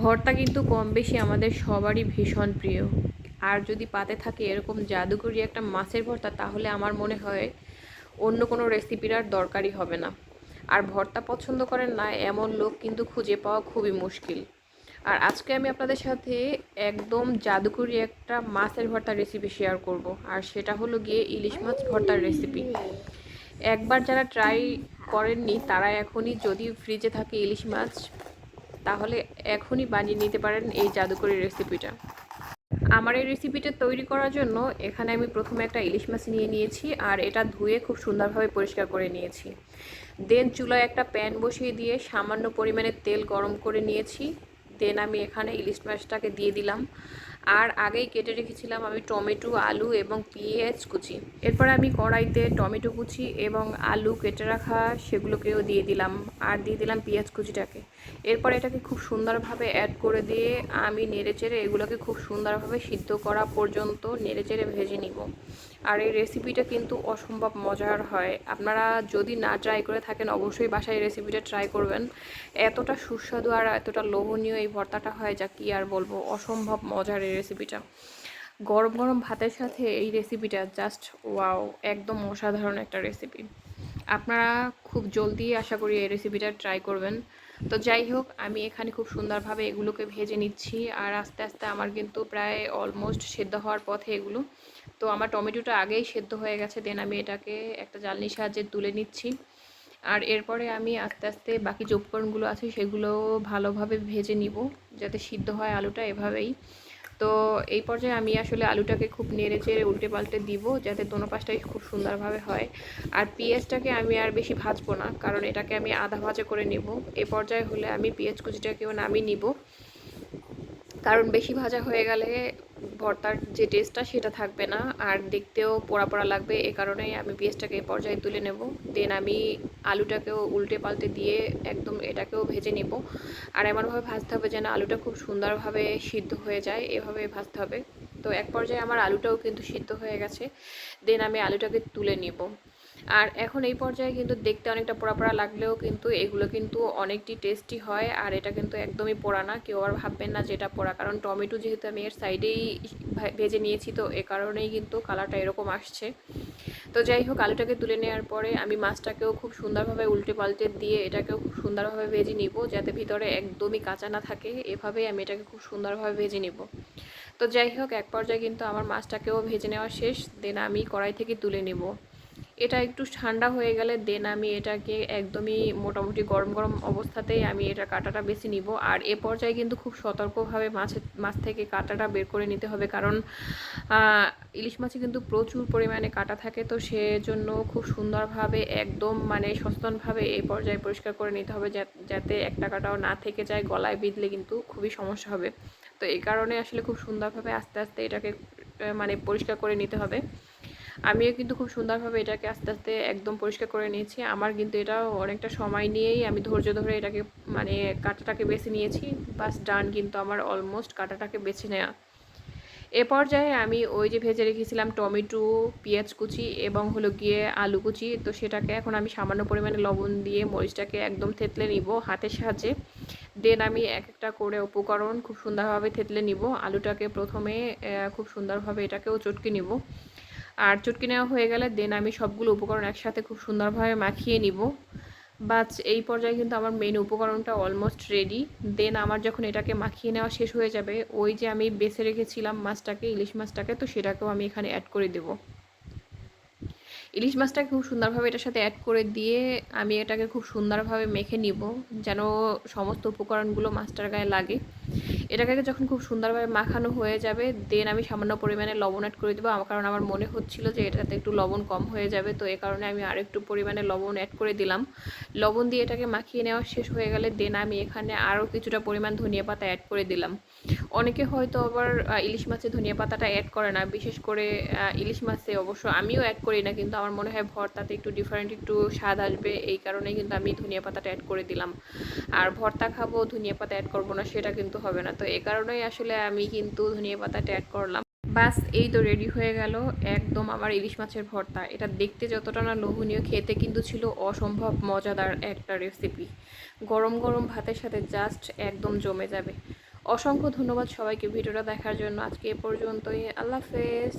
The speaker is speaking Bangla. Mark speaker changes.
Speaker 1: ভর্তা কিন্তু কম বেশি আমাদের সবারই ভীষণ প্রিয়। আর যদি পাতে থাকে এরকম জাদুকরি একটা মাছের ভর্তা, তাহলে আমার মনে হয় অন্য কোনো রেসিপির আর দরকারই হবে না। আর ভর্তা পছন্দ করেন না এমন লোক কিন্তু খুঁজে পাওয়া খুবই মুশকিল। আর আজকে আমি আপনাদের সাথে একদম জাদুকরি একটা মাছের ভর্তার রেসিপি শেয়ার করব। আর সেটা হলো গিয়ে ইলিশ মাছ ভর্তার রেসিপি একবার যারা ট্রাই করেননি, তারা এখনই যদি ফ্রিজে থাকে ইলিশ মাছ তাহলে এখনই বানিয়ে নিতে পারেন এই জাদুকরি রেসিপিটা। আমার এই রেসিপিটা তৈরি করার জন্য এখানে আমি প্রথমে একটা ইলিশ মাছ নিয়ে নিয়েছি আর এটা ধুয়ে খুব সুন্দরভাবে পরিষ্কার করে নিয়েছি। দেন চুলায় একটা প্যান বসিয়ে দিয়ে সামান্য পরিমাণে তেল গরম করে নিয়েছি। দেন আমি এখানে ইলিশ মাছটাকে দিয়ে দিলাম। আর আগেই কেটে রেখেছিলাম আমি টমেটো, আলু এবং পেঁয়াজ কুচি। এরপর আমি কড়াইতে টমেটো কুচি এবং আলু কেটে রাখা সেগুলোকেও দিয়ে দিলাম আর দিয়ে দিলাম পেঁয়াজ কুচিটাকে। এরপর এটাকে খুব সুন্দরভাবে অ্যাড করে দিয়ে আমি নেড়েচেড়ে এগুলোকে খুব সুন্দরভাবে সিদ্ধ করা পর্যন্ত নেড়েচেড়ে ভেজে নিব। আর এই রেসিপিটা কিন্তু অসম্ভব মজার হয়। আপনারা যদি না ট্রাই করে থাকেন, অবশ্যই বাসায় রেসিপিটা ট্রাই করবেন। এতটা সুস্বাদু আর এতটা লোভনীয় এই ভর্তাটা হয় যা কি আর বলব, অসম্ভব মজার এই রেসিপিটা গরম গরম ভাতের সাথে এই রেসিপিটা জাস্ট ওয়াও একদম অসাধারণ একটা রেসিপি আপনারা খুব জলদি আশা করি এই রেসিপিটা ট্রাই করবেন। তো যাই হোক, আমি এখানে খুব সুন্দরভাবে এগুলোকে ভেজে নিচ্ছি আর আস্তে আস্তে আমার কিন্তু প্রায় অলমোস্ট সেদ্ধ হওয়ার পথে এগুলো। তো আমার টমেটোটা আগেই সেদ্ধ হয়ে গেছে দেন আমি এটাকে একটা জালনির সাহায্যে তুলে নিচ্ছি। আর এরপরে আমি আস্তে আস্তে বাকি যে উপকরণগুলো আছে, সেগুলো ভালোভাবে ভেজে নিব, যাতে সিদ্ধ হয় আলুটা এভাবেই। তো এই পর্যায়ে আমি আসলে আলুটাকে খুব নেড়ে চেড়ে উল্টে পাল্টে দিব যাতে দোনো পাশটাই খুব সুন্দরভাবে হয়। আর পেঁয়াজটাকে আমি আর বেশি ভাজবো না, কারণ এটাকে আমি আধা ভাজা করে নেব। এ পর্যায়ে হলে আমি পেঁয়াজ কুচিটাকেও নামিয়ে নিব। কারণ বেশি ভাজা হয়ে গেলে ভর্তার যে টেস্টটা সেটা থাকবে না। আর দেখতেও পোড়া পোড়া লাগবে, এ কারণেই আমি পেঁয়াজটাকে পর্যায়ে তুলে নেব। দেন আমি আলুটাকেও উল্টে পাল্টে দিয়ে একদম এটাকেও ভেজে নেব। আর এমনভাবে ভাজতে হবে যেন আলুটা খুব সুন্দরভাবে সিদ্ধ হয়ে যায় এভাবে ভাজতে হবে। তো এক পর্যায়ে আমার আলুটাও কিন্তু সিদ্ধ হয়ে গেছে। দেন আমি আলুটাকে তুলে নিব। আর এখন এই পর্যায়ে কিন্তু দেখতে অনেকটা পোড়া পোড়া লাগলেও কিন্তু এগুলো কিন্তু অনেকটি টেস্টি হয় আর এটা কিন্তু একদমই পোড়া না। কেউ আর ভাববেন না যেটা পোড়া। কারণ টমেটো যেহেতু আমি এর সাইডেই ভেজে নিয়েছি তো এ কারণেই কিন্তু কালারটা এরকম আসছে। তো যাই হোক, আলুটাকে তুলে নেওয়ার পরে আমি মাছটাকেও খুব সুন্দরভাবে উল্টে পাল্টে দিয়ে এটাকেও খুব সুন্দরভাবে ভেজে নিব যাতে ভিতরে একদমই কাঁচা না থাকে। এভাবেই আমি এটাকে খুব সুন্দরভাবে ভেজে নিব। তো যাই হোক, এক পর্যায়ে কিন্তু আমার মাছটাকেও ভেজে নেওয়া শেষ। দেন আমি কড়াই থেকে তুলে নেব। এটা একটু ঠান্ডা হয়ে গেলে দেন আমি এটাকে একদমই মোটামুটি গরম গরম অবস্থাতেই আমি এটা কাটাটা বেছে নিব। আর এ পর্যায়ে কিন্তু খুব সতর্কভাবে মাছের মাছ থেকে কাটাটা বের করে নিতে হবে কারণ ইলিশ মাছে কিন্তু প্রচুর পরিমাণে কাটা থাকে তো সেজন্য খুব সুন্দরভাবে একদম মানে সচেতনভাবে এই পর্যায়ে পরিষ্কার করে নিতে হবে যাতে একটা কাটাও না থেকে যায় গলায় বিঁধলে কিন্তু খুবই সমস্যা হবে। তো এই কারণে আসলে খুব সুন্দরভাবে আস্তে আস্তে এটাকে মানে পরিষ্কার করে নিতে হবে। আমিও কিন্তু খুব সুন্দরভাবে এটাকে আস্তে আস্তে একদম পরিষ্কার করে নিয়েছি। আমার কিন্তু এটা অনেকটা সময় নিয়েই আমি ধৈর্য ধরে এটাকে মানে কাঁটাটাকে বেছে নিয়েছি। বাস, ডান কিন্তু আমার অলমোস্ট কাঁটাটাকে বেছে নেওয়া এ পর্যায়ে আমি ওই যে ভেজে রেখেছিলাম টমেটো, পেঁয়াজ কুচি এবং হলো গিয়ে আলু কুচি। তো সেটাকে এখন আমি সামান্য পরিমাণে লবণ দিয়ে মরিচটাকে একদম থেতলে নিব হাতের সাহায্যে। দেন আমি এক একটা করে উপকরণ খুব সুন্দরভাবে থেতলে নিব। আলুটাকে প্রথমে খুব সুন্দরভাবে এটাকেও চটকে নিব। আর চটকে নেওয়া হয়ে গেলে দেন আমি সবগুলো উপকরণ একসাথে খুব সুন্দরভাবে মাখিয়ে নিব। বাস এই পর্যায়ে কিন্তু আমার মেন উপকরণটা অলমোস্ট রেডি দেন আমার যখন এটাকে মাখিয়ে নেওয়া শেষ হয়ে যাবে, ওই যে আমি বেছে রেখেছিলাম মাছটাকে, ইলিশ মাছটাকে, তো সেটাকেও আমি এখানে অ্যাড করে দেবো। ইলিশ মাছটাকে খুব সুন্দরভাবে এটার সাথে অ্যাড করে দিয়ে আমি এটাকে খুব সুন্দরভাবে মেখে নিব, যেন সমস্ত উপকরণগুলো মাছটার গায়ে লাগে। এটাকে যখন খুব সুন্দরভাবে মাখানো হয়ে যাবে দেন আমি সামান্য পরিমাণে লবণ অ্যাড করে দেবো। কারণ আমার মনে হচ্ছিল যে এটাতে একটু লবণ কম হয়ে যাবে, তো এ কারণে আমি আরেকটু পরিমাণে লবণ অ্যাড করে দিলাম। লবণ দিয়ে এটাকে মাখিয়ে নেওয়া শেষ হয়ে গেলে দেন আমি এখানে আরও কিছুটা পরিমাণ ধনিয়া পাতা অ্যাড করে দিলাম। অনেকে হয়তো আবার ইলিশ মাছে ধনিয়া পাতাটা অ্যাড করে না। বিশেষ করে ইলিশ মাছে অবশ্য আমিও অ্যাড করি না, কিন্তু আমার মনে হয় ভর্তাতে একটু ডিফারেন্ট একটু স্বাদ আসবে। এই কারণে কিন্তু আমি ধনিয়া পাতাটা অ্যাড করে দিলাম। আর ভর্তা খাব, ধনিয়া পাতা অ্যাড করব না, সেটা কিন্তু হবে না। তো এ কারণেই আসলে আমি কিন্তু ধনিয়া পাতাটা অ্যাড করলাম। বাস, এই তো রেডি হয়ে গেল একদম আমার ইলিশ মাছের ভর্তা। এটা দেখতে যতটা না লোভনীয়, খেতে কিন্তু ছিল অসম্ভব মজাদার একটা রেসিপি গরম গরম ভাতের সাথে জাস্ট একদম জমে যাবে। অসংখ্য ধন্যবাদ সবাইকে ভিডিওটা দেখার জন্য। আজকে এ পর্যন্তই। আল্লাহ হাফেজ।